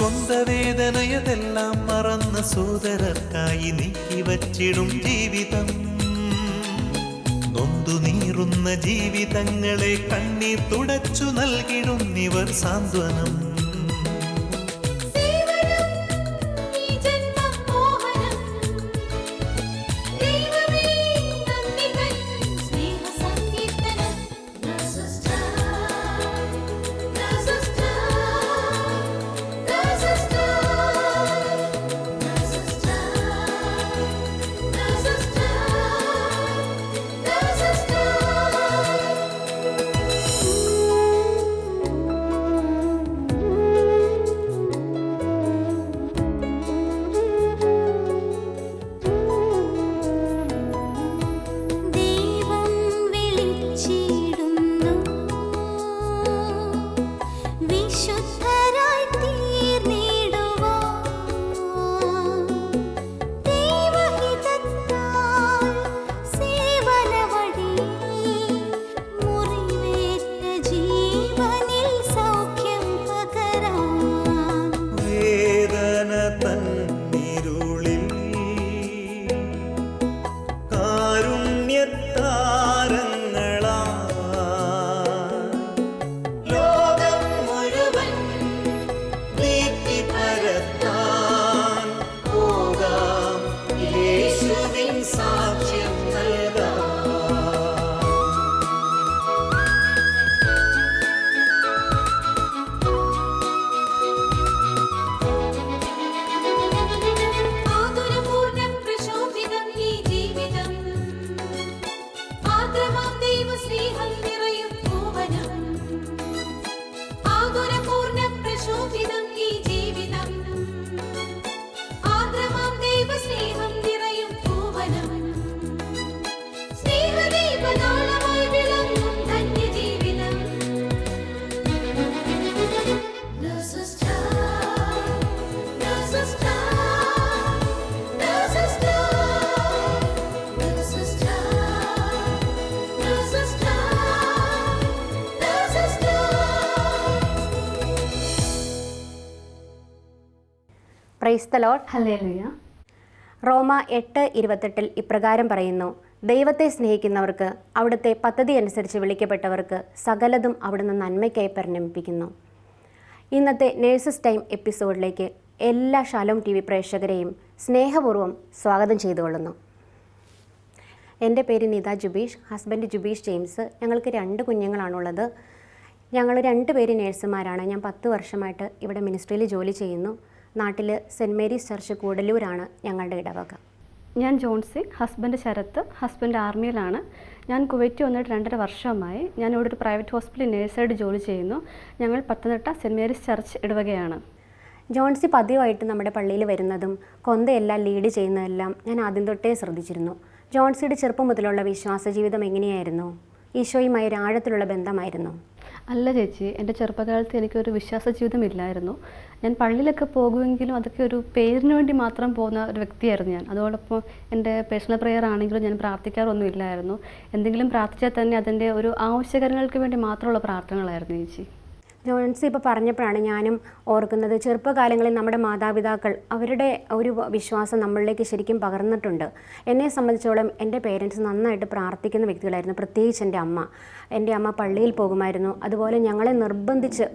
സ്വന്ത വേദനയതെല്ലാം മറന്ന സോദരർക്കായി നീക്കി വച്ചിടും ജീവിതം. നൊന്തു നീറുന്ന ജീവിതങ്ങളെ കണ്ണീർ തുടച്ചു നൽകിടും ഇവർ സാന്ത്വനം. പ്രൈസ് ദ റോമ എട്ട് ഇരുപത്തെട്ടിൽ ഇപ്രകാരം പറയുന്നു. ദൈവത്തെ സ്നേഹിക്കുന്നവർക്ക് അവിടുത്തെ പദ്ധതി അനുസരിച്ച് വിളിക്കപ്പെട്ടവർക്ക് സകലതും അവിടുന്ന് നന്മയ്ക്കായി പരിണമിപ്പിക്കുന്നു. ഇന്നത്തെ നേഴ്സസ് ടൈം എപ്പിസോഡിലേക്ക് എല്ലാ ഷാലോം ടി വി പ്രേക്ഷകരെയും സ്നേഹപൂർവം സ്വാഗതം ചെയ്തുകൊള്ളുന്നു. എന്റെ പേര് നിത ജുബീഷ് ഹസ്ബൻഡ് ജുബീഷ് ജെയിംസ്. ഞങ്ങൾക്ക് രണ്ട് കുഞ്ഞുങ്ങളാണുള്ളത്. ഞങ്ങൾ രണ്ട് പേര് നേഴ്സുമാരാണ് ഞാൻ പത്ത് വർഷമായിട്ട് ഇവിടെ മിനിസ്ട്രിയിൽ ജോലി ചെയ്യുന്നു. നാട്ടിൽ സെന്റ് മേരീസ് ചർച്ച് കൂടലൂരാണ് ഞങ്ങളുടെ ഇടവക. ഞാൻ ജോൺസി ഹസ്ബൻഡ് ശരത്ത് ഹസ്ബൻഡ് ആർമിയിലാണ്. ഞാൻ കുവൈറ്റ് വന്നിട്ട് രണ്ടര വർഷമായി ഞാൻ ഇവിടെ ഒരു പ്രൈവറ്റ് ഹോസ്പിറ്റലിൽ നേഴ്സായിട്ട് ജോലി ചെയ്യുന്നു. ഞങ്ങൾ പത്തനംതിട്ട സെന്റ് മേരീസ് ചർച്ച് ഇടവകയാണ്. ജോൺസി പതിവായിട്ട് നമ്മുടെ പള്ളിയിൽ വരുന്നതും കൊന്തയെല്ലാം ലീഡ് ചെയ്യുന്നതെല്ലാം ഞാൻ ആദ്യം തൊട്ടേ ശ്രദ്ധിച്ചിരുന്നു. ജോൺസിയുടെ ചെറുപ്പം മുതലുള്ള വിശ്വാസ ജീവിതം എങ്ങനെയായിരുന്നു? ഈശോയുമായി ഒരു ആഴത്തിലുള്ള ബന്ധമായിരുന്നു? അല്ല ചേച്ചി എന്റെ ചെറുപ്പകാലത്ത് എനിക്കൊരു വിശ്വാസ ജീവിതം ഇല്ലായിരുന്നു. ഞാൻ പള്ളിയിലൊക്കെ പോകുമെങ്കിലും അതൊക്കെ ഒരു പേരിന് വേണ്ടി മാത്രം പോകുന്ന ഒരു വ്യക്തിയായിരുന്നു ഞാൻ. അതോടൊപ്പം എന്റെ പേഴ്സണൽ പ്രെയർ ആണെങ്കിലും ഞാൻ പ്രാർത്ഥിക്കാറൊന്നും ഇല്ലായിരുന്നു എന്തെങ്കിലും പ്രാർത്ഥിച്ചാൽ തന്നെ അതിന്റെ ഒരു ആവശ്യകരങ്ങൾക്ക് വേണ്ടി മാത്രമുള്ള പ്രാർത്ഥനകളായിരുന്നു ചേച്ചി. ജോൺസി ഇപ്പോൾ പറഞ്ഞപ്പോഴാണ് ഞാനും ഓർക്കുന്നത് ചെറുപ്പകാലങ്ങളിൽ നമ്മുടെ മാതാപിതാക്കൾ അവരുടെ ഒരു വിശ്വാസം നമ്മളിലേക്ക് ശരിക്കും പകർന്നിട്ടുണ്ട്. എന്നെ സംബന്ധിച്ചോളം എന്റെ പേരൻസ് നന്നായിട്ട് പ്രാർത്ഥിക്കുന്ന വ്യക്തികളായിരുന്നു. പ്രത്യേകിച്ച് എന്റെ അമ്മ. എന്റെ അമ്മ പള്ളിയിൽ പോകുമായിരുന്നു. അതുപോലെ ഞങ്ങളെ നിർബന്ധിച്ച്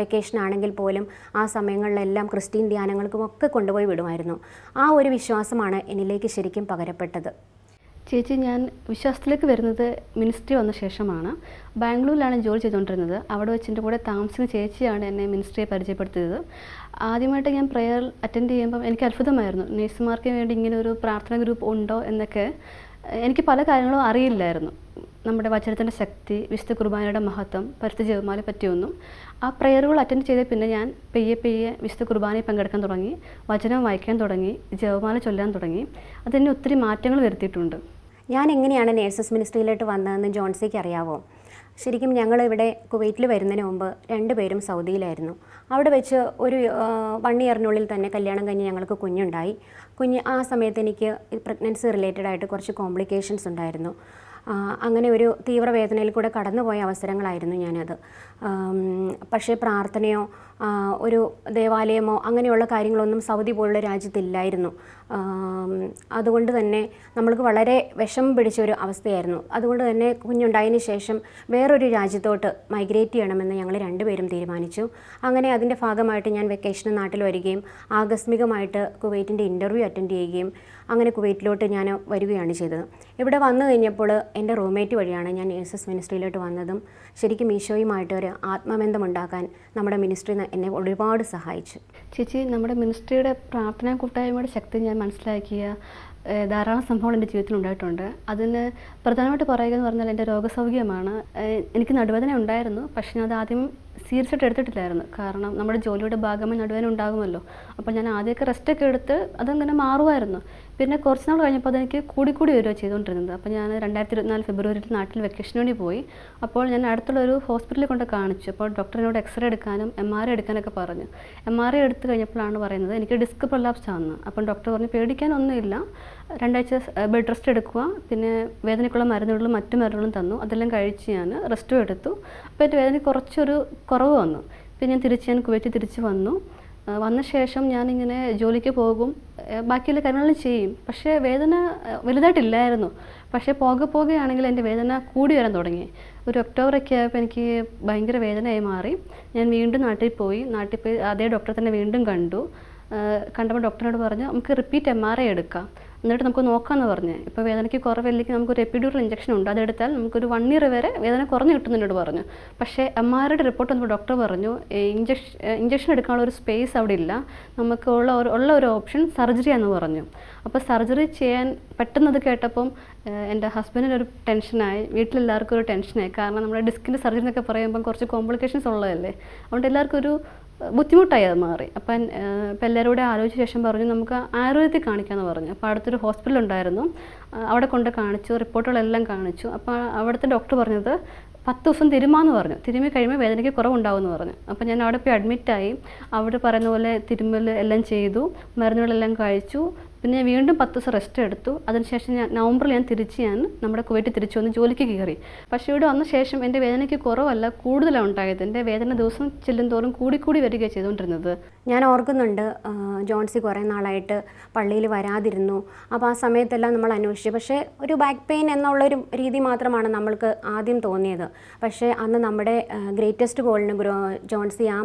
വെക്കേഷൻ ആണെങ്കിൽ പോലും ആ സമയങ്ങളിലെല്ലാം ക്രിസ്ത്യൻ ധ്യാനങ്ങൾക്കും ഒക്കെ കൊണ്ടുപോയി വിടുമായിരുന്നു. ആ ഒരു വിശ്വാസമാണ് എന്നിലേക്ക് ശരിക്കും പകരപ്പെട്ടത്. ചേച്ചി ഞാൻ വിശ്വാസത്തിലേക്ക് വരുന്നത് മിനിസ്ട്രി വന്ന ശേഷമാണ്. ബാംഗ്ലൂരിലാണ് ജോലി ചെയ്തുകൊണ്ടിരുന്നത്. അവിടെ വെച്ച് എന്റെ കൂടെ താമസിക്കുന്ന ചേച്ചിയാണ് എന്നെ മിനിസ്ട്രിയെ പരിചയപ്പെടുത്തിയത്. ആദ്യമായിട്ട് ഞാൻ പ്രെയർ അറ്റൻഡ് ചെയ്യുമ്പം എനിക്ക് അത്ഭുതമായിരുന്നു. നേഴ്സുമാർക്ക് വേണ്ടി ഇങ്ങനെ ഒരു പ്രാർത്ഥന ഗ്രൂപ്പ് ഉണ്ടോ എന്നൊക്കെ എനിക്ക് പല കാര്യങ്ങളും അറിയില്ലായിരുന്നു. നമ്മുടെ വചനത്തിന്റെ ശക്തി വിശുദ്ധ കുർബാനയുടെ മഹത്വം പരുത്തി ജപമാലെ പറ്റിയൊന്നും. ആ പ്രെയറുകൾ അറ്റൻഡ് ചെയ്ത പിന്നെ ഞാൻ പെയ്യെ പെയ്യെ വിശുദ്ധ കുർബാനയിൽ പങ്കെടുക്കാൻ തുടങ്ങി വചനം വായിക്കാൻ തുടങ്ങി ജപമാല ചൊല്ലാൻ തുടങ്ങി. അതെന്നെ ഒത്തിരി മാറ്റങ്ങൾ വരുത്തിയിട്ടുണ്ട്. ഞാൻ എങ്ങനെയാണ് നേഴ്സസ് മിനിസ്ട്രിയിലോട്ട് വന്നതെന്ന് ജോൺസിക്ക് അറിയാവോ? ശരിക്കും ഞങ്ങൾ ഇവിടെ കുവൈറ്റിൽ വരുന്നതിന് മുമ്പ് രണ്ടുപേരും സൗദിയിലായിരുന്നു. അവിടെ വെച്ച് ഒരു വൺ ഇയറിനുള്ളിൽ തന്നെ കല്യാണം കഴിഞ്ഞ് ഞങ്ങൾക്ക് കുഞ്ഞുണ്ടായി. കുഞ്ഞ് ആ സമയത്ത് എനിക്ക് പ്രഗ്നൻസി റിലേറ്റഡ് ആയിട്ട് കുറച്ച് കോംപ്ലിക്കേഷൻസ് ഉണ്ടായിരുന്നു. അങ്ങനെ ഒരു തീവ്രവേദനയിൽ കൂടെ കടന്നുപോയ അവസരങ്ങളായിരുന്നു ഞാനത്. പക്ഷേ പ്രാർത്ഥനയോ ഒരു ദേവാലയമോ അങ്ങനെയുള്ള കാര്യങ്ങളൊന്നും സൗദി പോലുള്ള രാജ്യത്തില്ലായിരുന്നു. അതുകൊണ്ട് തന്നെ നമ്മൾക്ക് വളരെ വിഷം പിടിച്ച ഒരു അവസ്ഥയായിരുന്നു. അതുകൊണ്ട് തന്നെ കുഞ്ഞുണ്ടായതിന് ശേഷം വേറൊരു രാജ്യത്തോട്ട് മൈഗ്രേറ്റ് ചെയ്യണമെന്ന് ഞങ്ങൾ രണ്ടുപേരും തീരുമാനിച്ചു. അങ്ങനെ അതിന്റെ ഭാഗമായിട്ട് ഞാൻ വെക്കേഷന് നാട്ടിൽ വരികയും ആകസ്മികമായിട്ട് കുവൈറ്റിന്റെ ഇന്റർവ്യൂ അറ്റൻഡ് ചെയ്യുകയും അങ്ങനെ കുവൈറ്റിലോട്ട് ഞാൻ വരികയാണ് ചെയ്തത്. ഇവിടെ വന്നു കഴിഞ്ഞപ്പോൾ എന്റെ റൂംമേറ്റ് വഴിയാണ് ഞാൻ നേഴ്സസ് മിനിസ്ട്രിയിലോട്ട് വന്നതും ശരിക്കും ഈശോയുമായിട്ട് ഒരു ആത്മബന്ധം ഉണ്ടാക്കാൻ നമ്മുടെ മിനിസ്ട്രി എന്നെ ഒരുപാട് സഹായിച്ചു. ചേച്ചി നമ്മുടെ മിനിസ്ട്രിയുടെ പ്രാർത്ഥനാ കൂട്ടായ്മയുടെ ശക്തി ഞാൻ മനസ്സിലാക്കിയ ധാരാളം സംഭവങ്ങൾ എന്റെ ജീവിതത്തിൽ ഉണ്ടായിട്ടുണ്ട്. അതിന് പ്രധാനമായിട്ട് പറയുക എന്ന് പറഞ്ഞാൽ എന്റെ രോഗസൗഖ്യമാണ്. എനിക്ക് നടുവേദന ഉണ്ടായിരുന്നു. പക്ഷേ അത് ആദ്യം സീരിയസ് ആയിട്ട് എടുത്തിട്ടില്ലായിരുന്നു. കാരണം നമ്മുടെ ജോലിയുടെ ഭാഗമായി നടുവേന ഉണ്ടാകുമല്ലോ. അപ്പോൾ ഞാൻ ആദ്യമൊക്കെ റെസ്റ്റൊക്കെ എടുത്ത് അതങ്ങനെ മാറുമായിരുന്നു. പിന്നെ കുറച്ച് നാൾ കഴിഞ്ഞപ്പോൾ അതെനിക്ക് കൂടിക്കൂടി വരിക ചെയ്തുകൊണ്ടിരുന്നത്. അപ്പോൾ ഞാൻ രണ്ടായിരത്തി ഇരുപത്തിനാല് ഫെബ്രുവരിയിൽ നാട്ടിൽ വെക്കേഷന് വേണ്ടി പോയി. അപ്പോൾ ഞാൻ അടുത്തുള്ള ഒരു ഹോസ്പിറ്റലിൽ കൊണ്ട് കാണിച്ചു. അപ്പോൾ ഡോക്ടറിനോട് എക്സ്റേ എടുക്കാനും എം ആർ ഐ എടുക്കാനൊക്കെ പറഞ്ഞു. എം ആർ ഐ എടുത്ത് കഴിഞ്ഞപ്പോഴാണ് പറയുന്നത് എനിക്ക് ഡിസ്ക് പ്രൊലാപ്സ് ആണെന്ന്. അപ്പം ഡോക്ടർ പറഞ്ഞു പേടിക്കാനൊന്നുമില്ല. രണ്ടാഴ്ച ബെഡ് റെസ്റ്റ് എടുക്കുക. പിന്നെ വേദനയ്ക്കുള്ള മരുന്നുകളും മറ്റു മരുന്നുകളും തന്നു. അതെല്ലാം കഴിച്ച് ഞാൻ റെസ്റ്റും എടുത്തു. അപ്പോൾ എന്റെ വേദന കുറച്ചൊരു കുറവ് വന്നു. പിന്നെ ഞാൻ തിരിച്ച് ഞാൻ കുവൈറ്റ് തിരിച്ച് വന്നു. വന്ന ശേഷം ഞാനിങ്ങനെ ജോലിക്ക് പോകും. ബാക്കിയുള്ള കാര്യങ്ങളും ചെയ്യും. പക്ഷേ വേദന വലുതായിട്ടില്ലായിരുന്നു. പക്ഷേ പോകെ പോകുകയാണെങ്കിൽ എന്റെ വേദന കൂടി വരാൻ തുടങ്ങി. ഒരു ഒക്ടോബറൊക്കെ ആയപ്പോൾ എനിക്ക് ഭയങ്കര വേദനയായി മാറി. ഞാൻ വീണ്ടും നാട്ടിൽ പോയി. നാട്ടിൽ പോയി അതേ ഡോക്ടറെ തന്നെ വീണ്ടും കണ്ടു. കണ്ടപ്പോൾ ഡോക്ടറിനോട് പറഞ്ഞു നമുക്ക് റിപ്പീറ്റ് എം ആർ ഐ എടുക്കാം. എന്നിട്ട് നമുക്ക് നോക്കാമെന്ന് പറഞ്ഞ്. ഇപ്പോൾ വേദനയ്ക്ക് കുറവില്ലെങ്കിൽ നമുക്ക് ഒരു എപ്പിഡ്യൂറൽ ഇഞ്ചക്ഷൻ ഉണ്ട്. അതെടുത്താൽ നമുക്കൊരു വൺ ഇയർ വരെ വേദന കുറഞ്ഞു കിട്ടുന്നതിനോട് പറഞ്ഞു. പക്ഷേ എം ഐയുടെ റിപ്പോർട്ട് വന്നപ്പോൾ ഡോക്ടർ പറഞ്ഞു ഇഞ്ചക്ഷൻ ഇഞ്ചക്ഷൻ എടുക്കാനുള്ള ഒരു സ്പേസ് അവിടെ ഇല്ല. നമുക്ക് ഉള്ള ഒരു ഉള്ള ഒരു ഓപ്ഷൻ സർജറി എന്ന് പറഞ്ഞു. അപ്പോൾ സർജറി ചെയ്യാൻ പെട്ടെന്ന് അത് കേട്ടപ്പം എന്റെ ഹസ്ബൻഡിന് ഒരു ടെൻഷനായി വീട്ടിലെല്ലാവർക്കും ഒരു ടെൻഷനായി കാരണം നമ്മുടെ ഡിസ്കിന്റെ സർജറി എന്നൊക്കെ പറയുമ്പം കുറച്ച് കോംപ്ലിക്കേഷൻസ് ഉള്ളതല്ലേ? അതുകൊണ്ട് എല്ലാവർക്കും ഒരു ബുദ്ധിമുട്ടായി അത് മാറി. അപ്പം ഇപ്പം എല്ലാവരും കൂടെ ആലോചിച്ച ശേഷം പറഞ്ഞു നമുക്ക് ആയുർവേദത്തിൽ കാണിക്കാമെന്ന് പറഞ്ഞു. അപ്പോൾ അടുത്തൊരു ഹോസ്പിറ്റൽ ഉണ്ടായിരുന്നു. അവിടെ കൊണ്ട് കാണിച്ചു റിപ്പോർട്ടുകളെല്ലാം കാണിച്ചു. അപ്പോൾ അവിടുത്തെ ഡോക്ടർ പറഞ്ഞത് പത്ത് ദിവസം തിരുമാന്ന് പറഞ്ഞു. തിരുമ്മി കഴിയുമ്പോൾ വേദനയ്ക്ക് കുറവുണ്ടാവുമെന്ന് പറഞ്ഞു. അപ്പോൾ ഞാൻ അവിടെ പോയി അഡ്മിറ്റായി. അവിടെ പറയുന്ന പോലെ തിരുമ്മൽ എല്ലാം ചെയ്തു മരുന്നുകളെല്ലാം കഴിച്ചു. പിന്നെ ഞാൻ വീണ്ടും പത്ത് ദിവസം റെസ്റ്റ് എടുത്തു. അതിനുശേഷം ഞാൻ നവംബറിൽ ഞാൻ തിരിച്ച് ഞാൻ നമ്മുടെ കുവൈറ്റ് തിരിച്ചു വന്ന് ജോലിക്ക് കയറി. പക്ഷേ ഇവിടെ വന്ന ശേഷം എന്റെ വേദനയ്ക്ക് കുറവല്ല കൂടുതലാണ് ഉണ്ടായത്. എന്റെ വേദന ദിവസം തോറും കൂടിക്കൂടി വരികയാണ് ചെയ്തുകൊണ്ടിരുന്നത്. ഞാൻ ഓർക്കുന്നുണ്ട് ജോൺസി കുറേ നാളായിട്ട് പള്ളിയിൽ വരാതിരുന്നു. അപ്പോൾ ആ സമയത്തെല്ലാം നമ്മൾ അന്വേഷിച്ചു. പക്ഷേ ഒരു ബാക്ക് പെയിൻ എന്നുള്ളൊരു രീതി മാത്രമാണ് നമ്മൾക്ക് ആദ്യം തോന്നിയത്. പക്ഷേ അന്ന് നമ്മുടെ ഗ്രേറ്റസ്റ്റ് ഗോളിന് ജോൺസി ആ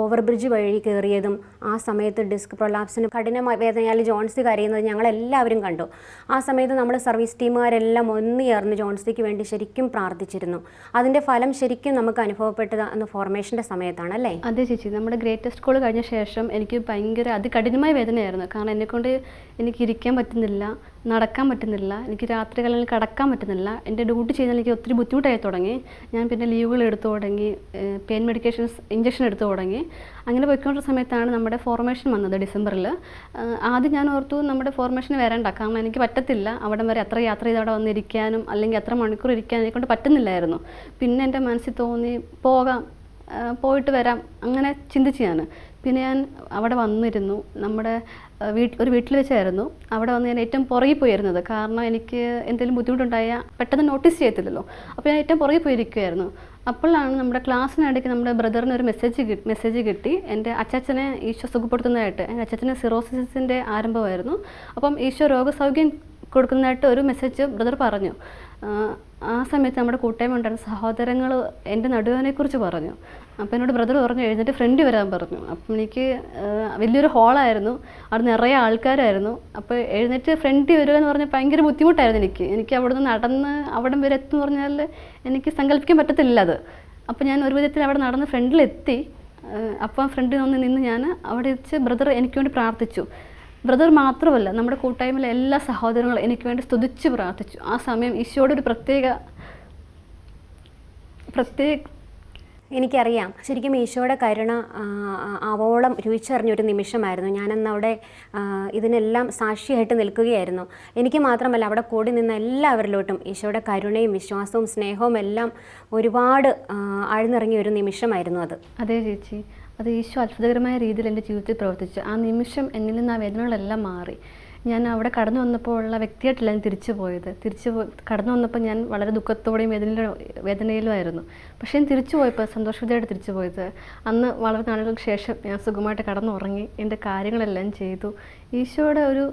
ഓവർ ബ്രിഡ്ജ് വഴി കയറിയതും ആ സമയത്ത് ഡിസ്ക് പ്രൊലാപ്സിന് കഠിനമായ വേദനയാൽ ജോൺസി കരയുന്നത് ഞങ്ങളെല്ലാവരും കണ്ടു. ആ സമയത്ത് നമ്മൾ സർവീസ് ടീമുകാരെല്ലാം ഒന്ന് ചേർന്ന് ജോൺസിക്ക് വേണ്ടി ശരിക്കും പ്രാർത്ഥിച്ചിരുന്നു. അതിന്റെ ഫലം ശരിക്കും നമുക്ക് അനുഭവപ്പെട്ടത് അന്ന് ഫോർമേഷന്റെ സമയത്താണ് അല്ലേ? അതെ ചേച്ചി. നമ്മുടെ ഗ്രേറ്റസ്റ്റ് കോൾ കഴിഞ്ഞ ശേഷം എനിക്ക് ഭയങ്കര അതികഠിനമായ വേദനയായിരുന്നു. കാരണം എന്നെക്കൊണ്ട് എനിക്ക് ഇരിക്കാൻ പറ്റുന്നില്ല. നടക്കാൻ പറ്റുന്നില്ല എനിക്ക് രാത്രികളിൽ കിടക്കാൻ പറ്റുന്നില്ല എന്റെ ഡ്യൂട്ടി ചെയ്യുന്നതിൽ എനിക്ക് ഒത്തിരി ബുദ്ധിമുട്ടായി തുടങ്ങി. ഞാൻ പിന്നെ ലീവുകൾ എടുത്തു തുടങ്ങി പെയിൻ മെഡിക്കേഷൻസ് ഇഞ്ചക്ഷൻ എടുത്തു തുടങ്ങി. അങ്ങനെ പോയിക്കൊണ്ടിരുന്ന സമയത്താണ് നമ്മുടെ ഫോർമേഷൻ വന്നത് ഡിസംബറിൽ ആദ്യം ഞാൻ ഓർത്തു നമ്മുടെ ഫോർമേഷൻ വരണ്ട കാരണം എനിക്ക് പറ്റത്തില്ല. അവിടം വരെ എത്ര യാത്ര ചെയ്ത് അവിടെ വന്നിരിക്കാനും അല്ലെങ്കിൽ എത്ര മണിക്കൂർ ഇരിക്കാനും കൊണ്ട് പറ്റുന്നില്ലായിരുന്നു. പിന്നെ എന്റെ മനസ്സിൽ തോന്നി പോകാം പോയിട്ട് വരാം അങ്ങനെ ചിന്തിച്ച് ഞാൻ. പിന്നെ ഞാൻ അവിടെ വന്നിരുന്നു. നമ്മുടെ വീട്ടിൽ ഒരു വീട്ടിൽ വെച്ചായിരുന്നു. അവിടെ വന്ന് ഞാൻ ഏറ്റവും പുറകിൽ പോയിരുന്നത്. കാരണം എനിക്ക് എന്തെങ്കിലും ബുദ്ധിമുട്ടുണ്ടായാൽ പെട്ടെന്ന് നോട്ടീസ് ചെയ്യത്തില്ലല്ലോ. അപ്പോൾ ഞാൻ ഏറ്റവും പുറകിൽ പോയിരിക്കുമായിരുന്നു അപ്പോഴാണ് നമ്മുടെ ക്ലാസ്സിനിടയ്ക്ക് നമ്മുടെ ബ്രദറിന് ഒരു മെസ്സേജ് മെസ്സേജ് കിട്ടി. എന്റെ അച്ചാച്ചനെ ഈശോ സുഖപ്പെടുത്തുന്നതായിട്ട്. എന്റെ അച്ചാച്ചന് സിറോസിസിന്റെ ആരംഭമായിരുന്നു. അപ്പം ഈശോ രോഗസൗഖ്യം കൊടുക്കുന്നതായിട്ട് ഒരു മെസ്സേജ് ബ്രദർ പറഞ്ഞു. ആ സമയത്ത് നമ്മുടെ കൂട്ടായ്മ ഉണ്ടായിരുന്ന സഹോദരങ്ങൾ എന്റെ നടുവനെക്കുറിച്ച് പറഞ്ഞു. അപ്പോൾ എന്നോട് ബ്രദർ പറഞ്ഞു എഴുന്നേറ്റ് ഫ്രണ്ട് വരാൻ പറഞ്ഞു. അപ്പം എനിക്ക് വലിയൊരു ഹോളായിരുന്നു അവിടെ നിറയെ ആൾക്കാരായിരുന്നു. അപ്പോൾ എഴുന്നേറ്റ് ഫ്രണ്ട് വരിക എന്ന് പറഞ്ഞാൽ ഭയങ്കര ബുദ്ധിമുട്ടായിരുന്നു എനിക്ക്. എനിക്ക് അവിടെ നിന്ന് നടന്ന് അവിടം വരെ എത്തും പറഞ്ഞാൽ എനിക്ക് സങ്കല്പിക്കാൻ പറ്റത്തില്ല അത്. അപ്പോൾ ഞാൻ ഒരു വിധത്തിൽ അവിടെ നടന്ന് ഫ്രണ്ടിലെത്തി അപ്പം ഫ്രണ്ടിൽ നിന്ന് നിന്ന് ഞാൻ അവിടെ വെച്ച് ബ്രദർ എനിക്ക് വേണ്ടി പ്രാർത്ഥിച്ചു. ബ്രദർ മാത്രമല്ല നമ്മുടെ കൂട്ടായ്മയിലെ എല്ലാ സഹോദരങ്ങളും എനിക്ക് വേണ്ടി സ്തുതിച്ച് പ്രാർത്ഥിച്ചു. ആ സമയം ഈശോയുടെ ഒരു പ്രത്യേക പ്രത്യേക എനിക്കറിയാം. ശരിക്കും ഈശോയുടെ കരുണ ആവോളം രുചിച്ചറിഞ്ഞൊരു നിമിഷമായിരുന്നു. ഞാനന്ന് ഇതിനെല്ലാം സാക്ഷിയായിട്ട് നിൽക്കുകയായിരുന്നു. എനിക്ക് മാത്രമല്ല അവിടെ കൂടി നിന്ന എല്ലാവരിലോട്ടും ഈശോയുടെ കരുണയും വിശ്വാസവും സ്നേഹവും എല്ലാം ഒരുപാട് ആഴ്ന്നിറങ്ങിയ ഒരു നിമിഷമായിരുന്നു അത്. അതെ ചേച്ചി. അത് ഈശോ അത്ഭുതകരമായ രീതിയിൽ എന്റെ ജീവിതത്തിൽ പ്രവർത്തിച്ചു. ആ നിമിഷം എന്നിൽ നിന്ന് ആ വേദനകളെല്ലാം മാറി. ഞാൻ അവിടെ കടന്നു വന്നപ്പോൾ ഉള്ള വ്യക്തിയായിട്ടില്ല ഞാൻ തിരിച്ചു പോയത്. തിരിച്ചു കടന്നു വന്നപ്പോൾ ഞാൻ വളരെ ദുഃഖത്തോടെയും വേദനയിലും വേദനയിലുമായിരുന്നു പക്ഷേ ഞാൻ തിരിച്ചു പോയപ്പോൾ സന്തോഷത്തോടെ തിരിച്ചു പോയത്. അന്ന് വളരെ നാളുകൾക്ക് ശേഷം ഞാൻ സുഖമായിട്ട് കടന്നുറങ്ങി. എന്റെ കാര്യങ്ങളെല്ലാം ചെയ്തു. ഈശോയുടെ ഒരു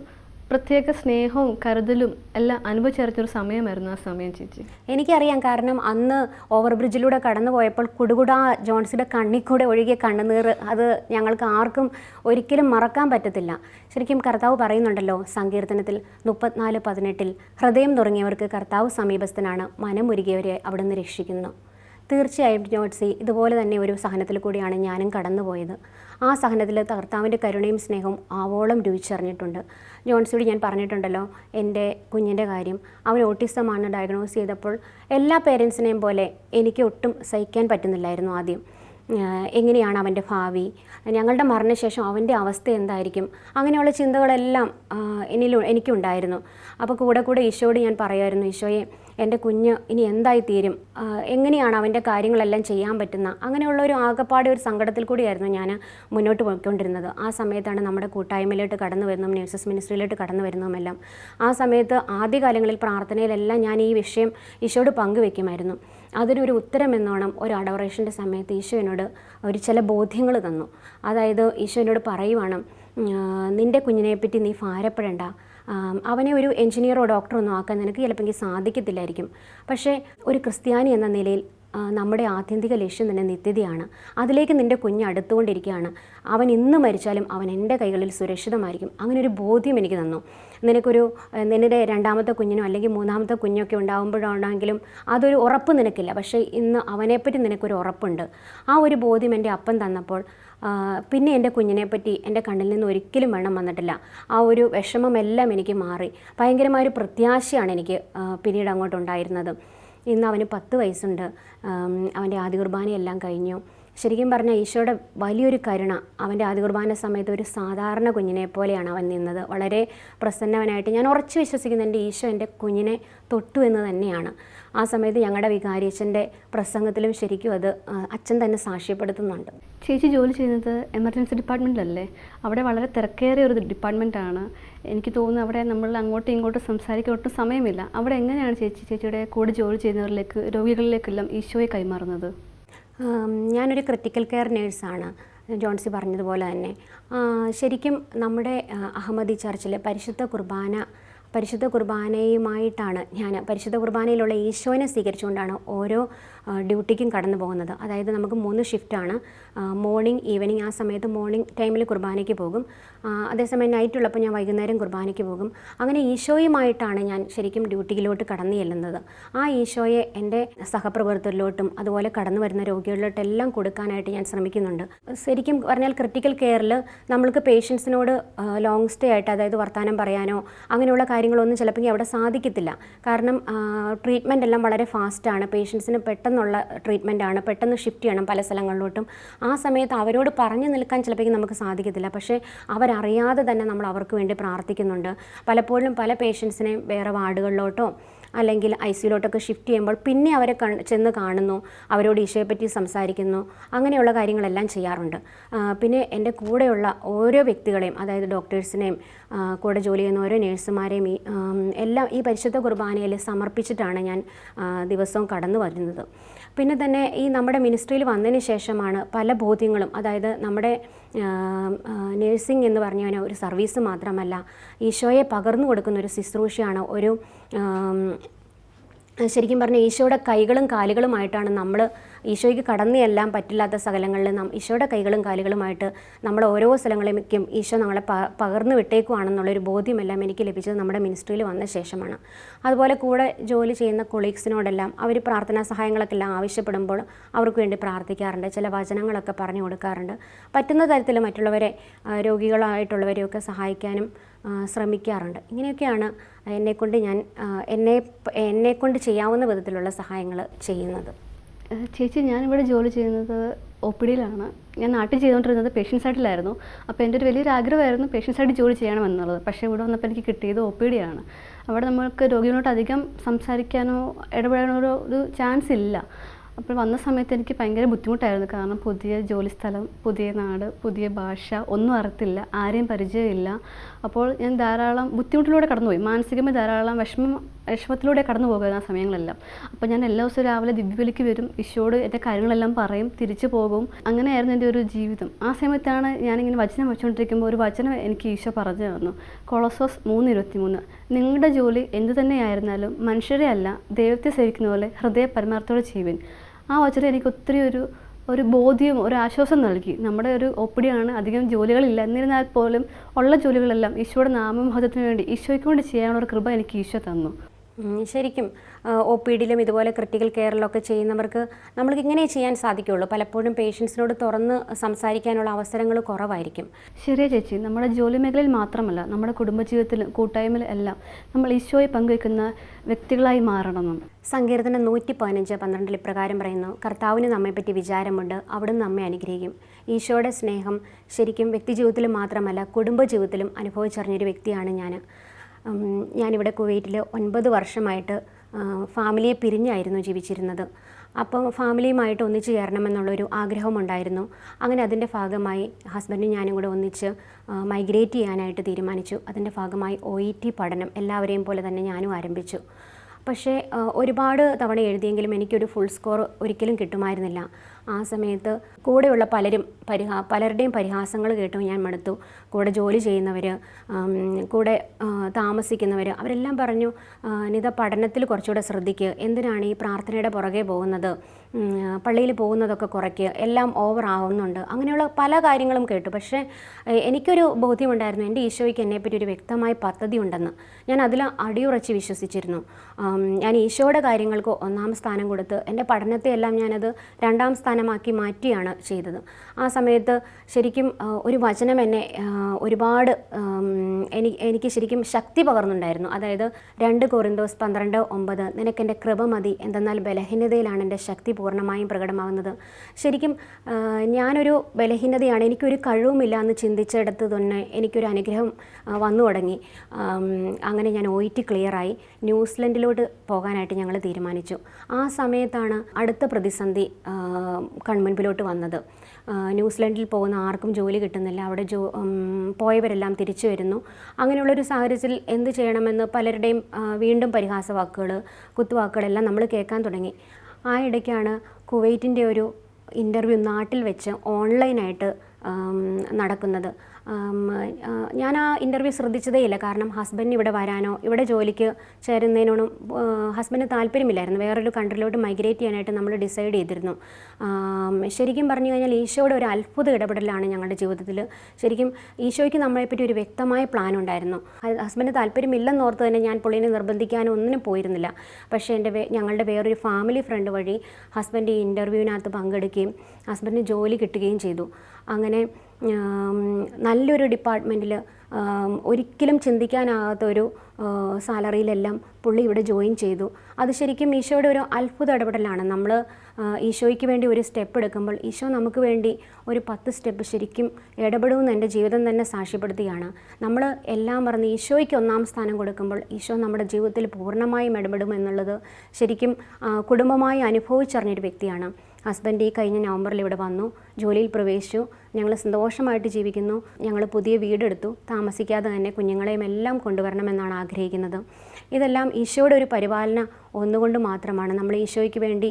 പ്രത്യേക സ്നേഹവും കരുതലും എല്ലാം അനുഭവിച്ചറിഞ്ഞൊരു സമയമായിരുന്നു ആ സമയം ചേച്ചി. എനിക്കറിയാം. കാരണം അന്ന് ഓവർ ബ്രിഡ്ജിലൂടെ കടന്നു പോയപ്പോൾ കുടുകുടാ ജോൺസിയുടെ കണ്ണിൽ കൂടെ ഒഴുകിയ കണ്ണുനീർ അത് ഞങ്ങൾക്ക് ആർക്കും ഒരിക്കലും മറക്കാൻ പറ്റത്തില്ല. ശരിക്കും കർത്താവ് പറയുന്നുണ്ടല്ലോ സങ്കീർത്തനത്തിൽ മുപ്പത്തിനാല് പതിനെട്ടിൽ ഹൃദയം തുടങ്ങിയവർക്ക് കർത്താവ് സമീപസ്ഥനാണ് മനമുരുകിയവരെ അവിടുന്ന് രക്ഷിക്കുന്നു. തീർച്ചയായും ജോൺസി ഇതുപോലെ തന്നെ ഒരു സഹനത്തിൽ കൂടിയാണ് ഞാനും കടന്നുപോയത്. ആ സഹനത്തിൽ കർത്താവിന്റെ കരുണയും സ്നേഹവും ആവോളം രുചിച്ചറിഞ്ഞിട്ടുണ്ട് ജോൺസിയോട് ഞാൻ പറഞ്ഞിട്ടുണ്ടല്ലോ എന്റെ കുഞ്ഞിന്റെ കാര്യം. അവൻ ഓട്ടിസമാണ് ഡയഗ്നോസ് ചെയ്തപ്പോൾ എല്ലാ പേരൻസിനെയും പോലെ എനിക്ക് ഒട്ടും സഹിക്കാൻ പറ്റുന്നില്ലായിരുന്നു ആദ്യം. എങ്ങനെയാണ് അവന്റെ ഭാവി? ഞങ്ങളുടെ മരണശേഷം അവന്റെ അവസ്ഥ എന്തായിരിക്കും? അങ്ങനെയുള്ള ചിന്തകളെല്ലാം ആഹ് എന്നിൽ എനിക്കുണ്ടായിരുന്നു. അപ്പോൾ കൂടെ കൂടെ ഈശോയോട് ഞാൻ പറയുമായിരുന്നു ഈശോയെ എന്റെ കുഞ്ഞ് ഇനി എന്തായി തീരും എങ്ങനെയാണ് അവന്റെ കാര്യങ്ങളെല്ലാം ചെയ്യാൻ പറ്റുന്ന? അങ്ങനെയുള്ള ഒരു ആകപ്പാടെ ഒരു സങ്കടത്തിൽ കൂടിയായിരുന്നു ഞാൻ മുന്നോട്ട് പോയിക്കൊണ്ടിരുന്നത്. ആ സമയത്താണ് നമ്മുടെ കൂട്ടായ്മയിലോട്ട് കടന്നു വരുന്നതും നേഴ്സസ് മിനിസ്ട്രിയിലോട്ട് കടന്നു വരുന്നതുമെല്ലാം ആ സമയത്ത് ആദ്യകാലങ്ങളിൽ പ്രാർത്ഥനയിലെല്ലാം ഞാൻ ഈ വിഷയം ഈശോയോട് പങ്കുവെക്കുമായിരുന്നു. അതിനൊരു ഉത്തരം എന്നോണം ഒരു അഡോറേഷന്റെ സമയത്ത് ഈശോ എന്നോട് ഒരു ചില ബോധ്യങ്ങൾ തന്നു. അതായത് ഈശോ എന്നോട് പറയുവാണ് നിന്റെ കുഞ്ഞിനെപ്പറ്റി നീ ഭാരപ്പെടേണ്ട. അവനെ ഒരു എഞ്ചിനീയറോ ഡോക്ടറോ ഒന്നും ആക്കാൻ നിനക്ക് ചിലപ്പോൾ സാധിക്കത്തില്ലായിരിക്കും. പക്ഷേ ഒരു ക്രിസ്ത്യാനി എന്ന നിലയിൽ നമ്മുടെ ആത്യന്തിക ലക്ഷ്യം തന്നെ നിത്യതയാണ്. അതിലേക്ക് നിന്റെ കുഞ്ഞ് അടുത്തുകൊണ്ടിരിക്കുകയാണ്. അവൻ ഇന്ന് മരിച്ചാലും അവൻ എന്റെ കൈകളിൽ സുരക്ഷിതമായിരിക്കും. അങ്ങനെ ഒരു ബോധ്യം എനിക്ക് തന്നു. നിനക്കൊരു നിന്റെ രണ്ടാമത്തെ കുഞ്ഞിനോ അല്ലെങ്കിൽ മൂന്നാമത്തെ കുഞ്ഞൊക്കെ ഉണ്ടാകുമ്പോഴാണെങ്കിലും അതൊരു ഉറപ്പ് നിനക്കില്ല. പക്ഷേ ഇന്ന് അവനെപ്പറ്റി നിനക്കൊരു ഉറപ്പുണ്ട്. ആ ഒരു ബോധ്യം എന്റെ അപ്പം തന്നപ്പോൾ പിന്നെ എന്റെ കുഞ്ഞിനെ പറ്റി എന്റെ കണ്ണിൽ നിന്ന് ഒരിക്കലും വെള്ളം വന്നിട്ടില്ല. ആ ഒരു വിഷമമെല്ലാം എനിക്ക് മാറി. ഭയങ്കരമായ ഒരു പ്രത്യാശയാണ് എനിക്ക് പിന്നീട് അങ്ങോട്ടുണ്ടായിരുന്നത് ഇന്ന് അവന് പത്ത് വയസ്സുണ്ട്. അവന്റെ ആദ്യ കുർബാനയെല്ലാം കഴിഞ്ഞു. ശരിക്കും പറഞ്ഞാൽ ഈശോയുടെ വലിയൊരു കരുണ അവന്റെ ആദ്യ കുർബാന സമയത്ത് ഒരു സാധാരണ കുഞ്ഞിനെ പോലെയാണ് അവൻ നിന്നത്. വളരെ പ്രസന്നവനായിട്ട് ഞാൻ ഉറച്ചു വിശ്വസിക്കുന്ന എന്റെ ഈശോ എന്റെ കുഞ്ഞിനെ തൊട്ടു എന്ന് തന്നെയാണ്. ആ സമയത്ത് ഞങ്ങളുടെ വികാരിയച്ഛന്റെ പ്രസംഗത്തിലും ശരിക്കും അത് അച്ഛൻ തന്നെ സാക്ഷ്യപ്പെടുത്തുന്നുണ്ട്. ചേച്ചി ജോലി ചെയ്യുന്നത് എമർജൻസി ഡിപ്പാർട്ട്മെന്റിലല്ലേ? അവിടെ വളരെ തിരക്കേറിയ ഒരു ഡിപ്പാർട്ട്മെന്റാണ്. എനിക്ക് തോന്നുന്നു അവിടെ നമ്മൾ അങ്ങോട്ടും ഇങ്ങോട്ടും സംസാരിക്കാൻ ഒട്ടും സമയമില്ല. അവിടെ എങ്ങനെയാണ് ചേച്ചി ചേച്ചിയുടെ കൂടെ ജോലി ചെയ്യുന്നവരിലേക്ക് രോഗികളിലേക്കെല്ലാം ഈശോയെ കൈമാറുന്നത്? ഞാനൊരു ക്രിട്ടിക്കൽ കെയർ നേഴ്സാണ് ജോൺസി പറഞ്ഞതുപോലെ തന്നെ. ശരിക്കും നമ്മുടെ അഹമ്മദി ചർച്ചിലെ പരിശുദ്ധ കുർബാന പരിശുദ്ധ കുർബാനയുമായിട്ടാണ് ഞാൻ പരിശുദ്ധ കുർബാനയിലുള്ള ഈശോനെ സ്വീകരിച്ചുകൊണ്ടാണ് ഓരോ ഡ്യൂട്ടിക്കും കടന്നു പോകുന്നത്. അതായത് നമുക്ക് മൂന്ന് ഷിഫ്റ്റാണ് മോർണിംഗ് ഈവനിങ് ആ സമയത്ത് മോർണിംഗ് ടൈമിൽ കുർബാനയ്ക്ക് പോകും. അതേസമയം നൈറ്റ് ഉള്ളപ്പോൾ ഞാൻ വൈകുന്നേരം കുർബാനയ്ക്ക് പോകും. അങ്ങനെ ഈശോയുമായിട്ടാണ് ഞാൻ ശരിക്കും ഡ്യൂട്ടിയിലോട്ട് കടന്നു ചെല്ലുന്നത്. ആ ഈശോയെ എന്റെ സഹപ്രവർത്തകരിലോട്ടും അതുപോലെ കടന്നു വരുന്ന രോഗികളിലോട്ടെല്ലാം കൊടുക്കാനായിട്ട് ഞാൻ ശ്രമിക്കുന്നുണ്ട്. ശരിക്കും പറഞ്ഞാൽ ക്രിട്ടിക്കൽ കെയറിൽ നമ്മൾക്ക് പേഷ്യൻസിനോട് ലോങ് സ്റ്റേ ആയിട്ട് അതായത് വർത്തമാനം പറയാനോ അങ്ങനെയുള്ള കാര്യങ്ങളൊന്നും ചിലപ്പോൾ അവിടെ സാധിക്കത്തില്ല. കാരണം ട്രീറ്റ്മെന്റ് എല്ലാം വളരെ ഫാസ്റ്റാണ് പേഷ്യൻസിന് പെട്ടെന്നുള്ള ട്രീറ്റ്മെന്റ് ആണ്. പെട്ടെന്ന് ഷിഫ്റ്റ് ചെയ്യണം പല സ്ഥലങ്ങളിലോട്ടും. ആ സമയത്ത് അവരോട് പറഞ്ഞു നിൽക്കാൻ ചിലപ്പോൾ നമുക്ക് സാധിക്കത്തില്ല. പക്ഷേ അവരറിയാതെ തന്നെ നമ്മൾ അവർക്ക് വേണ്ടി പ്രാർത്ഥിക്കുന്നുണ്ട്. പലപ്പോഴും പല പേഷ്യൻസിനെയും വേറെ വാർഡുകളിലോട്ടോ അല്ലെങ്കിൽ ഐ സിയിലോട്ടൊക്കെ ഷിഫ്റ്റ് ചെയ്യുമ്പോൾ പിന്നെ അവരെ ചെന്ന് കാണുന്നു അവരോട് ഈശോയെപ്പറ്റി സംസാരിക്കുന്നു അങ്ങനെയുള്ള കാര്യങ്ങളെല്ലാം ചെയ്യാറുണ്ട്. പിന്നെ എന്റെ കൂടെയുള്ള ഓരോ വ്യക്തികളെയും അതായത് ഡോക്ടേഴ്സിനെയും കൂടെ ജോലി ചെയ്യുന്ന ഓരോ നേഴ്സുമാരെയും ഈ എല്ലാം ഈ പരിശുദ്ധ കുർബാനയിൽ സമർപ്പിച്ചിട്ടാണ് ഞാൻ ദിവസവും കടന്നു വരുന്നത്. പിന്നെ തന്നെ ഈ നമ്മുടെ മിനിസ്ട്രിയിൽ വന്നതിന് ശേഷമാണ് പല ബോധ്യങ്ങളും അതായത് നമ്മുടെ നേഴ്സിംഗ് എന്ന് പറഞ്ഞാൽ ഒരു സർവീസ് മാത്രമല്ല ഈശോയെ പകർന്നു കൊടുക്കുന്ന ഒരു ശുശ്രൂഷയാണ് ഒരു ശരിക്കും പറഞ്ഞാൽ ഈശോയുടെ കൈകളും കാലുകളുമായിട്ടാണ് നമ്മൾ ഈശോയ്ക്ക് കടന്നു ചെല്ലാൻ പറ്റില്ലാത്ത സ്ഥലങ്ങളിൽ നാം ഈശോയുടെ കൈകളും കാലുകളുമായിട്ട് നമ്മൾ ഓരോ സ്ഥലങ്ങളിലേക്കും ഈശോ നമ്മളെ പ പകർന്നു വിട്ടേക്കുവാണെന്നുള്ളൊരു ബോധ്യമെല്ലാം എനിക്ക് ലഭിച്ചത് നമ്മുടെ മിനിസ്ട്രിയിൽ വന്ന ശേഷമാണ്. അതുപോലെ കൂടെ ജോലി ചെയ്യുന്ന കൊളീഗ്സിനോടെല്ലാം അവർ പ്രാർത്ഥനാ സഹായങ്ങളൊക്കെ എല്ലാം ആവശ്യപ്പെടുമ്പോൾ അവർക്ക് വേണ്ടി പ്രാർത്ഥിക്കാറുണ്ട്. ചില വചനങ്ങളൊക്കെ പറഞ്ഞു കൊടുക്കാറുണ്ട്. പറ്റുന്ന തരത്തിൽ മറ്റുള്ളവരെ രോഗികളായിട്ടുള്ളവരെയൊക്കെ സഹായിക്കാനും ശ്രമിക്കാറുണ്ട്. ഇങ്ങനെയൊക്കെയാണ് എന്നെക്കൊണ്ട് ഞാൻ എന്നെ എന്നെക്കൊണ്ട് ചെയ്യാവുന്ന വിധത്തിലുള്ള സഹായങ്ങൾ ചെയ്യുന്നത്. ചേച്ചി ഞാനിവിടെ ജോലി ചെയ്യുന്നത് ഒ പി ഡിയിലാണ്. ഞാൻ നാട്ടിൽ ചെയ്തുകൊണ്ടിരുന്നത് പേഷ്യൻസ് സൈഡിലായിരുന്നു അപ്പോൾ എന്റെ ഒരു വലിയൊരു ആഗ്രഹമായിരുന്നു പേഷ്യൻസ് സൈഡിൽ ജോലി ചെയ്യണമെന്നുള്ളത്. പക്ഷേ ഇവിടെ വന്നപ്പോൾ എനിക്ക് കിട്ടിയത് ഒ പി ഡിയാണ്. അവിടെ നമ്മൾക്ക് രോഗികളോട് അധികം സംസാരിക്കാനോ ഇടപെടാനോ ഒരു ഒരു ചാൻസ് ഇല്ല. അപ്പോൾ വന്ന സമയത്ത് എനിക്ക് ഭയങ്കര ബുദ്ധിമുട്ടായിരുന്നു. കാരണം പുതിയ ജോലി സ്ഥലം പുതിയ നാട് പുതിയ ഭാഷ ഒന്നും അറിയത്തില്ല. ആരെയും പരിചയമില്ല. അപ്പോൾ ഞാൻ ധാരാളം ബുദ്ധിമുട്ടിലൂടെ കടന്നുപോയി. മാനസികമായി ധാരാളം വിഷമം വിഷമത്തിലൂടെ കടന്നു പോകുന്ന ആ സമയങ്ങളെല്ലാം. അപ്പോൾ ഞാൻ എല്ലാ ദിവസവും രാവിലെ ദിവ്യബലിക്ക് വരും. ഈശോട് എന്റെ കാര്യങ്ങളെല്ലാം പറയും. തിരിച്ചു പോകും. അങ്ങനെയായിരുന്നു എന്റെ ഒരു ജീവിതം. ആ സമയത്താണ് ഞാനിങ്ങനെ വചനം വെച്ചുകൊണ്ടിരിക്കുമ്പോൾ ഒരു വചനം എനിക്ക് ഈശോ പറഞ്ഞു തന്നു. കൊളോസോസ് മൂന്ന് ഇരുപത്തി മൂന്ന് നിങ്ങളുടെ ജോലി എന്തു തന്നെയായിരുന്നാലും മനുഷ്യരെ അല്ല ദൈവത്തെ സേവിക്കുന്ന പോലെ ഹൃദയ പരമാർത്ഥത്തോടെ ചെയ്യുവിൻ. ആ വചനം എനിക്ക് ഒത്തിരി ഒരു ഒരു ബോധ്യം ഒരു ആശ്വാസം നൽകി. നമ്മുടെ ഒരു ഒപ്പിടിയാണ് അധികം ജോലികളില്ല. എന്നിരുന്നാൽ പോലും ഉള്ള ജോലികളെല്ലാം ഈശോയുടെ നാമമഹത്വത്തിന് വേണ്ടി ഈശോയ്ക്ക് വേണ്ടി ചെയ്യാനുള്ള ഒരു കൃപ എനിക്ക് ഈശോ തന്നു. ശരിക്കും ഒ പി ഡിയിലും ഇതുപോലെ ക്രിട്ടിക്കൽ കെയറിലൊക്കെ ചെയ്യുന്നവർക്ക് നമ്മൾക്ക് ഇങ്ങനെ ചെയ്യാൻ സാധിക്കുകയുള്ളൂ പലപ്പോഴും പേഷ്യൻസിനോട് തുറന്ന് സംസാരിക്കാനുള്ള അവസരങ്ങൾ കുറവായിരിക്കും. ശരിയാ ചേച്ചി. നമ്മുടെ ജോലി മേഖലയിൽ മാത്രമല്ല നമ്മുടെ കുടുംബജീവിതത്തിലും കൂട്ടായ്മയിലും എല്ലാം നമ്മൾ ഈശോയെ പങ്കുവയ്ക്കുന്ന വ്യക്തികളായി മാറണം നമ്മൾ സങ്കീർത്തനം നൂറ്റി പതിനഞ്ച് പന്ത്രണ്ടിൽ ഇപ്രകാരം പറയുന്നു കർത്താവിന് നമ്മെപ്പറ്റി വിചാരമുണ്ട് അവിടുന്ന് നമ്മെ അനുഗ്രഹിക്കും. ഈശോയുടെ സ്നേഹം ശരിക്കും വ്യക്തിജീവിതത്തിലും മാത്രമല്ല കുടുംബജീവിതത്തിലും അനുഭവിച്ചറിഞ്ഞൊരു വ്യക്തിയാണ് ഞാൻ ഞാനിവിടെ കുവൈറ്റിൽ ഒൻപത് വർഷമായിട്ട് ഫാമിലിയെ പിരിഞ്ഞായിരുന്നു ജീവിച്ചിരുന്നത്. അപ്പം ഫാമിലിയുമായിട്ട് ഒന്നിച്ച് ചേരണമെന്നുള്ളൊരു ആഗ്രഹമുണ്ടായിരുന്നു. അങ്ങനെ അതിന്റെ ഭാഗമായി ഹസ്ബൻഡും ഞാനും കൂടെ ഒന്നിച്ച് മൈഗ്രേറ്റ് ചെയ്യാനായിട്ട് തീരുമാനിച്ചു. അതിന്റെ ഭാഗമായി ഒ ഇ ടി പഠനം എല്ലാവരെയും പോലെ തന്നെ ഞാനും ആരംഭിച്ചു. പക്ഷേ ഒരുപാട് തവണ എഴുതിയെങ്കിലും എനിക്കൊരു ഫുൾ സ്കോർ ഒരിക്കലും കിട്ടുമായിരുന്നില്ല. ആ സമയത്ത് കൂടെയുള്ള പലരും പരിഹാ പലരുടെയും പരിഹാസങ്ങൾ കേട്ടു ഞാൻ മടുത്തു. കൂടെ ജോലി ചെയ്യുന്നവർ കൂടെ താമസിക്കുന്നവർ അവരെല്ലാം പറഞ്ഞു നിത പഠനത്തിൽ കുറച്ചുകൂടെ ശ്രദ്ധിക്കുക എന്തിനാണ് ഈ പ്രാർത്ഥനയുടെ പുറകെ പോകുന്നത്? പള്ളിയിൽ പോകുന്നതൊക്കെ കുറയ്ക്കുക. എല്ലാം ഓവർ ആവുന്നുണ്ട്. അങ്ങനെയുള്ള പല കാര്യങ്ങളും കേട്ടു. പക്ഷേ എനിക്കൊരു ബോധ്യമുണ്ടായിരുന്നു. എന്റെ ഈശോയ്ക്ക് എന്നെപ്പറ്റി ഒരു വ്യക്തമായ പദ്ധതി ഉണ്ടെന്ന്. ഞാൻ അതിൽ അടിയുറച്ച് വിശ്വസിച്ചിരുന്നു. ഞാൻ ഈശോയുടെ കാര്യങ്ങൾക്ക് ഒന്നാം സ്ഥാനം കൊടുത്ത് എന്റെ പഠനത്തെ എല്ലാം ഞാനത് രണ്ടാം സ്ഥാനമാക്കി മാറ്റിയാണ് ചെയ്തത്. ആ സമയത്ത് ശരിക്കും ഒരു വചനം എന്നെ ഒരുപാട് എനിക്ക് എനിക്ക് ശരിക്കും ശക്തി പകർന്നുണ്ടായിരുന്നു. അതായത് രണ്ട് കോറിന്തോസ് പന്ത്രണ്ട് ഒമ്പത് നിനക്കെന്റെ കൃപ മതി. എന്തെന്നാൽ ബലഹീനതയിലാണ് എന്റെ ശക്തി പൂർണമായും പ്രകടമാകുന്നത്. ശരിക്കും ഞാനൊരു ബലഹീനതയാണ് എനിക്കൊരു കഴിവുമില്ല എന്ന് ചിന്തിച്ചെടുത്ത് തന്നെ എനിക്കൊരു അനുഗ്രഹം വന്നു തുടങ്ങി. അങ്ങനെ ഞാൻ ഒ ടി ക്ലിയറായി ന്യൂസിലൻഡിലോട്ട് പോകാനായിട്ട് ഞങ്ങൾ തീരുമാനിച്ചു. ആ സമയത്താണ് അടുത്ത പ്രതിസന്ധി കൺമുൻപിലോട്ട് വന്നത്. ന്യൂസിലൻഡിൽ പോകുന്ന ആർക്കും ജോലി കിട്ടുന്നില്ല. അവിടെ ജോ പോയവരെല്ലാം തിരിച്ചു വരുന്നു. അങ്ങനെയുള്ളൊരു സാഹചര്യത്തിൽ എന്ത് ചെയ്യണമെന്ന് പലരുടെയും വീണ്ടും പരിഹാസ വാക്കുകൾ കുത്തുവാക്കുകളെല്ലാം നമ്മൾ കേൾക്കാൻ തുടങ്ങി. ആ ഇടയ്ക്കാണ് കുവൈറ്റിന്റെ ഒരു ഇന്റർവ്യൂ നാട്ടിൽ വെച്ച് ഓൺലൈനായിട്ട് നടക്കുന്നത്. ഞാൻ ആ ഇന്റർവ്യൂ ശ്രദ്ധിച്ചതേ ഇല്ല കാരണം ഹസ്ബൻഡ് ഇവിടെ വരാനോ ഇവിടെ ജോലിക്ക് ചേരുന്നതിനോടും ഹസ്ബൻഡിന് താല്പര്യമില്ലായിരുന്നു. വേറൊരു കൺട്രിയിലോട്ട് മൈഗ്രേറ്റ് ചെയ്യാനായിട്ട് നമ്മൾ ഡിസൈഡ് ചെയ്തിരുന്നു. ശരിക്കും പറഞ്ഞു കഴിഞ്ഞാൽ ഈശോയുടെ ഒരു അത്ഭുത ഇടപെടലാണ് ഞങ്ങളുടെ ജീവിതത്തിൽ. ശരിക്കും ഈശോയ്ക്ക് നമ്മളെപ്പറ്റി ഒരു വ്യക്തമായ പ്ലാൻ ഉണ്ടായിരുന്നു. ഹസ്ബൻഡ് താല്പര്യമില്ലെന്ന് ഓർത്ത് തന്നെ ഞാൻ പുള്ളിനെ നിർബന്ധിക്കാനോ ഒന്നിനും പോയിരുന്നില്ല. പക്ഷേ എന്റെ ഞങ്ങളുടെ വേറൊരു ഫാമിലി ഫ്രണ്ട് വഴി ഹസ്ബൻഡ് ഈ ഇന്റർവ്യൂവിനകത്ത് പങ്കെടുക്കുകയും ഹസ്ബൻഡിന് ജോലി കിട്ടുകയും ചെയ്തു. അങ്ങനെ നല്ലൊരു ഡിപ്പാർട്ട്മെന്റിൽ ഒരിക്കലും ചിന്തിക്കാനാകാത്ത ഒരു സാലറിയിലെല്ലാം പുള്ളി ഇവിടെ ജോയിൻ ചെയ്തു. അത് ശരിക്കും ഈശോയുടെ ഒരു അത്ഭുത ഇടപെടലാണ്. നമ്മൾ ഈശോയ്ക്ക് വേണ്ടി ഒരു സ്റ്റെപ്പ് എടുക്കുമ്പോൾ ഈശോ നമുക്ക് വേണ്ടി ഒരു പത്ത് സ്റ്റെപ്പ് ശരിക്കും ഇടപെടുമെന്ന് എന്റെ ജീവിതം തന്നെ സാക്ഷ്യപ്പെടുത്തുകയാണ് നമ്മൾ എല്ലാം പറഞ്ഞ് ഈശോയ്ക്ക് ഒന്നാം സ്ഥാനം കൊടുക്കുമ്പോൾ ഈശോ നമ്മുടെ ജീവിതത്തിൽ പൂർണമായും ഇടപെടും എന്നുള്ളത് ശരിക്കും കുടുംബമായി അനുഭവിച്ചറിഞ്ഞൊരു വ്യക്തിയാണ്. ഹസ്ബൻഡ് ഈ കഴിഞ്ഞ നവംബറിൽ ഇവിടെ വന്നു ജോലിയിൽ പ്രവേശിച്ചു ഞങ്ങൾ സന്തോഷമായിട്ട് ജീവിക്കുന്നു ഞങ്ങൾ പുതിയ വീടെടുത്തു താമസിക്കാതെ തന്നെ കുഞ്ഞുങ്ങളെയും എല്ലാം കൊണ്ടുവരണമെന്നാണ് ആഗ്രഹിക്കുന്നത്. ഇതെല്ലാം ഈശോയുടെ ഒരു പരിപാലന ഒന്നുകൊണ്ട് മാത്രമാണ്. നമ്മൾ ഈശോയ്ക്ക് വേണ്ടി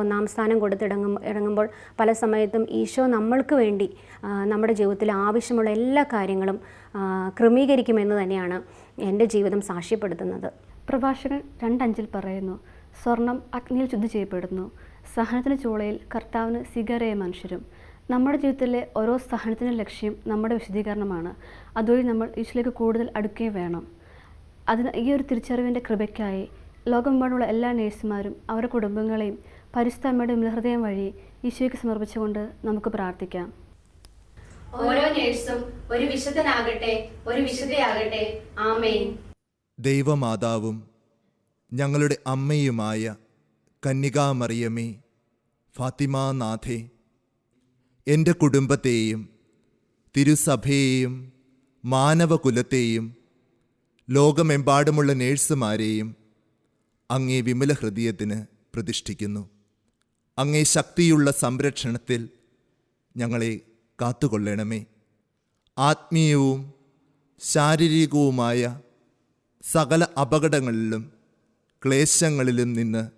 ഒന്നാം സ്ഥാനം കൊടുത്തിടങ്ങും ഇറങ്ങുമ്പോൾ പല സമയത്തും ഈശോ നമ്മൾക്ക് വേണ്ടി നമ്മുടെ ജീവിതത്തിൽ ആവശ്യമുള്ള എല്ലാ കാര്യങ്ങളും ക്രമീകരിക്കുമെന്ന് തന്നെയാണ് എന്റെ ജീവിതം സാക്ഷ്യപ്പെടുത്തുന്നത്. പ്രഭാഷകൻ രണ്ടഞ്ചിൽ പറയുന്നു സ്വർണം അഗ്നിയിൽ ശുദ്ധി ചെയ്യപ്പെടുന്നു സഹനത്തിന് ചൂളയിൽ കർത്താവിന് സ്വീകാര്യ മനുഷ്യരും. നമ്മുടെ ജീവിതത്തിലെ ഓരോ സഹനത്തിന്റെ ലക്ഷ്യം നമ്മുടെ വിശദീകരണമാണ്. അതുവഴി നമ്മൾ ഈശ്വരിലേക്ക് കൂടുതൽ അടുക്കുകയും വേണം. അതിന് ഈ ഒരു തിരിച്ചറിവിന്റെ കൃപയ്ക്കായി ലോകമെമ്പാടുള്ള എല്ലാ നേഴ്സുമാരും അവരുടെ കുടുംബങ്ങളെയും പരിശുദ്ധ മൃഹൃദയം ഹൃദയം വഴി ഈശോയ്ക്ക് സമർപ്പിച്ചുകൊണ്ട് നമുക്ക് പ്രാർത്ഥിക്കാം. ഓരോ നേഴ്സും ഒരു വിശുദ്ധനാകട്ടെ ഒരു വിശുദ്ധയാകട്ടെ. ആമേൻ. ദൈവമാതാവും ഞങ്ങളുടെ അമ്മയുമായ കന്യകാമറിയമേ ഫാത്തിമാനാഥേ എന്റെ കുടുംബത്തെയും തിരുസഭയെയും മാനവകുലത്തെയും ലോകമെമ്പാടുമുള്ള നേഴ്സുമാരെയും അങ്ങേ വിമല ഹൃദയത്തിന് പ്രതിഷ്ഠിക്കുന്നു. അങ്ങേ ശക്തിയുള്ള സംരക്ഷണത്തിൽ ഞങ്ങളെ കാത്തുകൊള്ളണമേ. ആത്മീയവും ശാരീരികവുമായ സകല അപകടങ്ങളിലും ക്ലേശങ്ങളിലും നിന്ന്